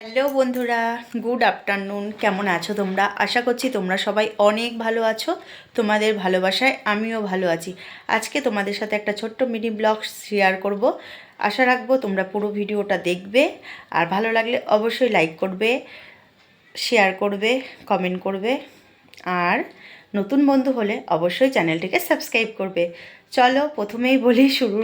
Hello বন্ধুরা, good afternoon. কেমন আছো তোমরা? আশা করছি তোমরা সবাই অনেক ভালো আছো। তোমাদের ভালোবাসায় আমিও ভালো আছি। আজকে তোমাদের সাথে একটা ছোট্ট মিনি ব্লগ শেয়ার করব। আশা রাখব তোমরা পুরো ভিডিওটা দেখবে। আর ভালো লাগলে অবশ্যই লাইক করবে শেয়ার করবে কমেন্ট করবে। আর নতুন বন্ধু হলে অবশ্যই চ্যানেলটিকে সাবস্ক্রাইব করবে। চলো প্রথমেই বলি শুরু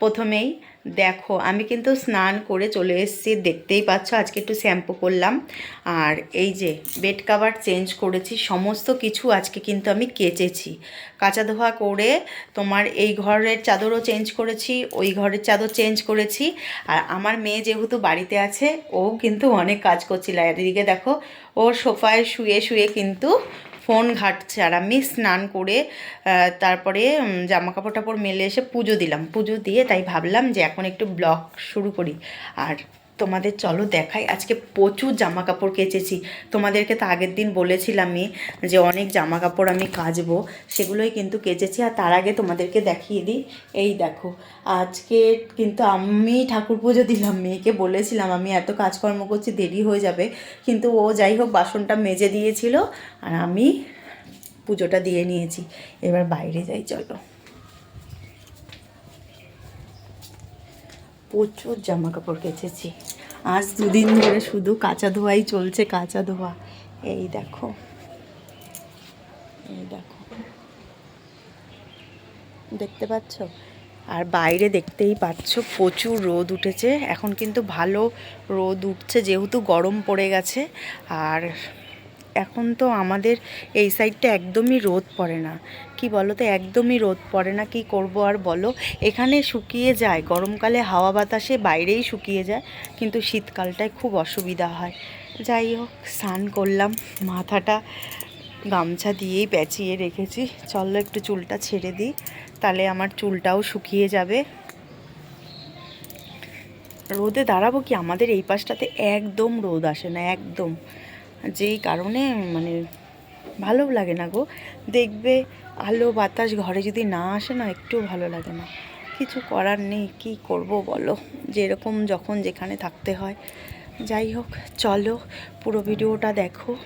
প্রথমেই দেখো, আমি কিন্তু স্নান করে চলে এসেছি, দেখতেই পাচ্ছ, আজকে একটু শ্যাম্পু করলাম। আর এই যে বেড কাভার চেঞ্জ করেছি, সমস্ত কিছু আজকে কিন্তু আমি কেচেছি। কাঁচা ধোয়া করে তোমার এই ঘরের চাদরও চেঞ্জ করেছি, ওই ঘরের চাদর চেঞ্জ করেছি। আর আমার মেয়ে যেহেতু বাড়িতে আছে, ও কিন্তু অনেক কাজ করছিল। এদিকে দেখো, ও সোফায় শুয়ে শুয়ে কিন্তু ফোন ঘাটছে আর আমি স্নান করে তারপরে জামা কাপড় টাপড় মেলে এসে পুজো দিলাম। পুজো দিয়ে তাই ভাবলাম যে এখন একটু ব্লগ শুরু করি। আর তোমাদের চলো দেখাই। আজকে প্রচুর জামা কাপড় কেচেছি। তোমাদেরকে তো আগের দিন বলেছিলামই যে অনেক জামা কাপড় আমি কাচবো, সেগুলোই কিন্তু কেচেছি। আর তার আগে তোমাদেরকে দেখিয়ে দিই। এই দেখো, আজকে কিন্তু আমি ঠাকুর পুজো দিলাম, মেয়েকে বলেছিলাম আমি এত কাজকর্ম করছি, দেরি হয়ে যাবে। কিন্তু ও যাই হোক, বাসনটা মেজে দিয়েছিল আর আমি পুজোটা দিয়ে নিয়েছি। এবার বাইরে যাই, চলো। প্রচুর জামা কাপড় কেচেছি। আজ দুদিন ধরে শুধু কাঁচা ধোয়াই চলছে, কাঁচা ধোয়া। এই দেখো। এই দেখো। দেখতে পাচ্ছ? আর বাইরে দেখতেই পাচ্ছ, প্রচুর রোদ উঠেছে। এখন কিন্তু ভালো রোদ উঠছে, যেহেতু গরম পড়ে গেছে। আর এখন তো আমাদের এই সাইডটা একদমই রোদ পড়ে না। কি বলো তো একদমই রোদ পড়ে না, কি করব আর বলো? এখানে শুকিয়ে যায়, গরমকালে হাওয়া বাতাসে বাইরেই শুকিয়ে যায়, কিন্তু শীতকালটায় খুব অসুবিধা হয়। যাই হোক, স্নান করলাম, মাথাটা গামছা দিয়েই পেঁচিয়ে রেখেছি। চলো একটু চুলটা ছেড়ে দিই, তাহলে আমার চুলটাও শুকিয়ে যাবে। রোদে দাঁড়াবো কি? আমাদের এই পাশটাতে একদম রোদ আসে না, একদম। যেই কারণে মানে ভালো লাগে না গো। দেখবে আলো বাতাস ঘরে যদি না আসে না একটু ভালো লাগে না। কিছু করার নেই, কি করব বলো? যেরকম যখন যেখানে থাকতে হয়। যাই হোক, চলো পুরো ভিডিওটা দেখো।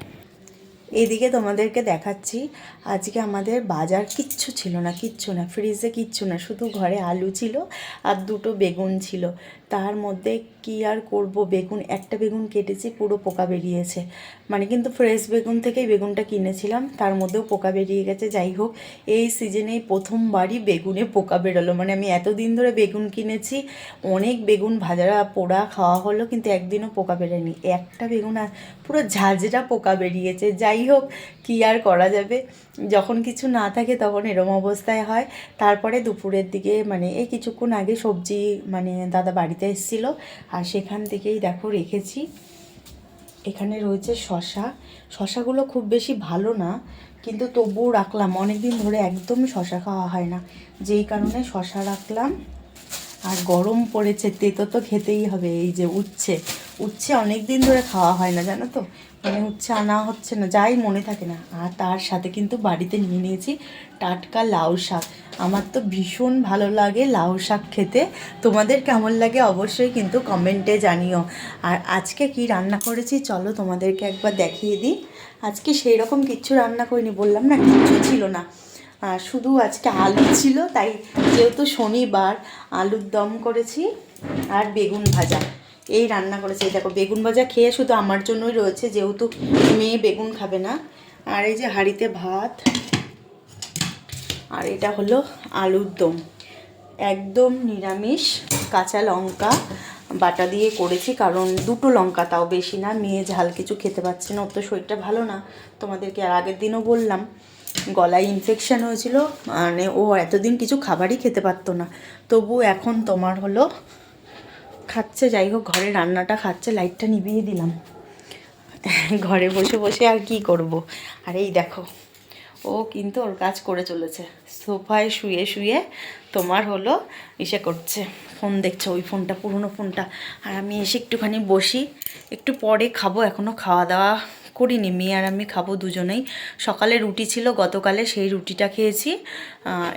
এদিকে তোমাদেরকে দেখাচ্ছি, আজকে আমাদের বাজার কিচ্ছু ছিল না, কিচ্ছু না ফ্রিজে কিচ্ছু না, শুধু ঘরে আলু ছিল আর দুটো বেগুন ছিল। তার মধ্যে কি আর করব? বেগুন, একটা বেগুন কেটেছি, পুরো পোকা বেরিয়েছে। মানে কিন্তু ফ্রেশ বেগুন থেকেই বেগুনটা কিনেছিলাম, তার মধ্যেও পোকা বেরিয়ে গেছে। যাই হোক, এই সিজনেই প্রথমবারই বেগুনে পোকা বেরোলো। মানে আমি এতদিন ধরে বেগুন কিনেছি, অনেক বেগুন ভাজা পোড়া খাওয়া হলো, কিন্তু একদিনও পোকা বেরোয়নি। একটা বেগুন পুরো ঝাঁঝরা পোকা বেরিয়েছে। যাই হোক, কী আর করা যাবে? যখন কিছু না থাকে তখন এরম অবস্থায় হয়। তারপরে দুপুরের দিকে মানে এই কিছুক্ষণ আগে সবজি মানে দাদা বাড়িতে এসেছিল। আর সেখান থেকেই দেখো রেখেছি। এখানে রয়েছে শশা। শশাগুলো খুব বেশি ভালো না, কিন্তু তবুও রাখলাম। অনেক দিন ধরে একদমই শশা খাওয়া হয় না। যেই কারণে শশা রাখলাম। আর গরম পড়েছে, তেতো তো খেতেই হবে, এই যে উচ্ছে উচ্ছে অনেক দিন ধরে খাওয়া হয় না, জানো তো? মানে উচ্ছে আনা হচ্ছে না, যাই মনে থাকে না। আর তার সাথে কিন্তু বাড়িতে নিয়ে নিয়েছি টাটকা লাউ শাক। আমার তো ভীষণ ভালো লাগে লাউ শাক খেতে। তোমাদের কেমন লাগে অবশ্যই কিন্তু কমেন্টে জানিও। আর আজকে কি রান্না করেছি চলো তোমাদেরকে একবার দেখিয়ে দিই। আজকে সেই রকম কিচ্ছু রান্না করিনি, বললাম না, কিচ্ছু ছিল না। শুধু আজকে আলু ছিল, তাই যেহেতু শনিবার আলুর দম করেছি আর বেগুন ভাজা। এই রান্না করেছি। এই দেখো, বেগুন ভাজা খেয়ে শুধু আমার জন্যই রয়েছে, যেহেতু মেয়ে বেগুন খাবে না। আর এই যে হাঁড়িতে ভাত, আর এটা হলো আলুর দম। একদম নিরামিষ, কাঁচা লঙ্কা বাটা দিয়ে করেছি, কারণ দুটো লঙ্কা তাও বেশি না, মেয়ে ঝাল কিছু খেতে পারছে না, ওর তো শরীরটা ভালো না। তোমাদেরকে আর আগের দিনও বললাম, গলায় ইনফেকশান হয়েছিল মানে ও এতদিন কিছু খাবারই খেতে পারতো না। তবু এখন তোমার হলো খাচ্ছে, যাই হোক, ঘরে রান্নাটা খাচ্ছে লাইটটা নিভিয়ে দিলাম। ঘরে বসে বসে আর কি করব? আর এই দেখো, ও কিন্তু ওর কাজ করে চলেছে। সোফায় শুয়ে শুয়ে তোমার হলো ইসে করছে। ফোন দেখছে, ওই ফোনটা, পুরনো ফোনটা। আর আমি এসে একটুখানি বসি, একটু পরে খাব এখনও খাওয়া দাওয়া করিনি, মেয়ে আর আমি খাব দুজনেই। সকালে রুটি ছিল, গতকালে সেই রুটিটা খেয়েছি।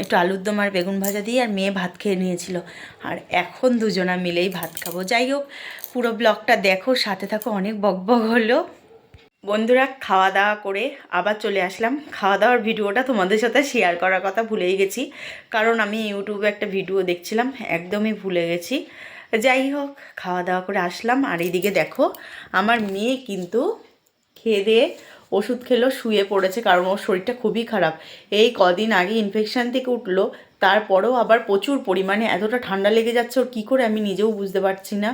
একটু আলুর দম আর বেগুন ভাজা দিয়ে আর মেয়ে ভাত খেয়ে নিয়েছিল। আর এখন দুজনা মিলেই ভাত খাব। যাই হোক, পুরো ব্লগটা দেখো, সাথে থাকো, অনেক বকবক হলো। বন্ধুরা, খাওয়া দাওয়া করে আবার চলে আসলাম। খাওয়া দাওয়ার ভিডিওটা তোমাদের সাথে শেয়ার করার কথা ভুলেই গেছি। কারণ আমি ইউটিউবে একটা ভিডিও দেখছিলাম, একদমই ভুলে গেছি। যাই হোক, খাওয়া দাওয়া করে আসলাম। আর এইদিকে দেখো, আমার মেয়ে কিন্তু খেয়ে দিয়ে ওষুধ খেলো, শুয়ে পড়েছে কারণ ওর শরীরটা খুবই খারাপ। এই কদিন আগে ইনফেকশান থেকে উঠল, তারপরেও আবার প্রচুর পরিমাণে এতটা ঠান্ডা লেগে যাচ্ছে ওর, কী করে আমি নিজেও বুঝতে পারছি না।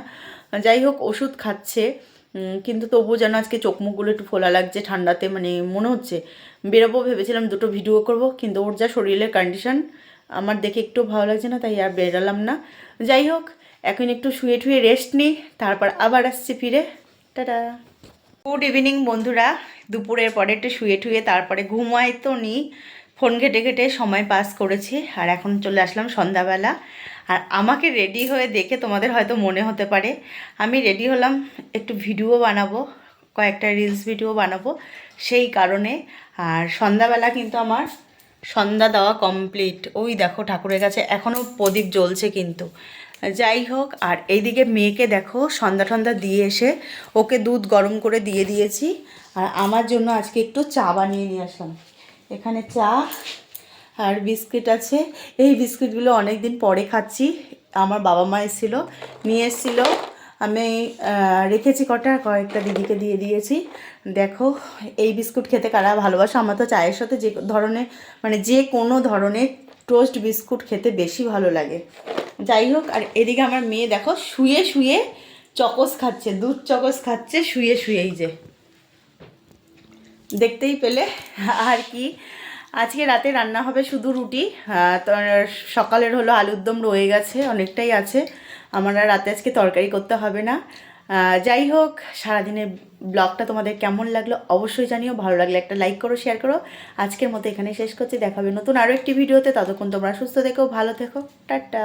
যাই হোক, ওষুধ খাচ্ছে কিন্তু তবুও যেন আজকে চোখ মুখগুলো একটু ফোলা লাগছে ঠান্ডাতে মানে মনে হচ্ছে। বেরোবো ভেবেছিলাম দুটো ভিডিও করব, কিন্তু ওর যা শরীরের কন্ডিশন আমার দেখে একটু ভালো লাগছে না, তাই আর বেরালাম না। যাই হোক, এখন একটু শুয়ে টুয়ে রেস্ট নিই, তারপর আবার আসছি ফিরে। টাটা! গুড ইভিনিং বন্ধুরা। দুপুরের পরে একটু শুয়ে টুয়ে তারপরে ঘুমাই তো নি। ফোন ঘেটে ঘেটে সময় পাস করেছি আর এখন চলে আসলাম সন্ধ্যাবেলা। আর আমাকে রেডি হয়ে দেখে তোমাদের হয়তো মনে হতে পারে, আমি রেডি হলাম একটু ভিডিও বানাবো, কয়েকটা রিলস ভিডিও বানাবো সেই কারণে। আর সন্ধ্যাবেলা কিন্তু আমার সন্ধ্যা দেওয়া কমপ্লিট ওই দেখো ঠাকুরের কাছে এখনও প্রদীপ জ্বলছে কিন্তু। যাই হোক, আর এইদিকে মেয়েকে দেখো, সন্ধ্যা টন্ধা দিয়ে এসে ওকে দুধ গরম করে দিয়ে দিয়েছি। আর আমার জন্য আজকে একটু চা বানিয়ে নিয়ে আসলাম। এখানে চা আর বিস্কিট আছে। এই বিস্কিটগুলো অনেক দিন পরে খাচ্ছি। আমার বাবা মা এসেছিল, নিয়ে এসেছিল। আমি রেখেছি কটা, কয়েকটা দিদিকে দিয়ে দিয়েছি। দেখো, এই বিস্কুট খেতে কারা ভালোবাসো? আমার তো চায়ের সাথে যে ধরনের মানে যে কোনো ধরনের টোস্ট বিস্কুট খেতে বেশি ভালো লাগে। যাই হোক, আর এদিকে আমার মেয়ে দেখো, শুয়ে শুয়ে চকস খাচ্ছে, দুধ চকস খাচ্ছে, শুয়ে শুয়েই যে। দেখতেই পেলে আর কি। আজকে রাতে রান্না হবে শুধু রুটি সকালের হলো আলুর দম রয়ে গেছে, অনেকটাই আছে। আমার আর রাতে আজকে তরকারি করতে হবে না। যাই হোক, সারাদিনের ব্লগটা তোমাদের কেমন লাগল অবশ্যই জানিও, ভালো লাগলে একটা লাইক করো শেয়ার করো। আজকের মতো এখানে শেষ করছি, দেখাবে নতুন আরও একটি ভিডিওতে, ততক্ষণ তোমরা সুস্থ থেকো, ভালো থেকো, টাটা।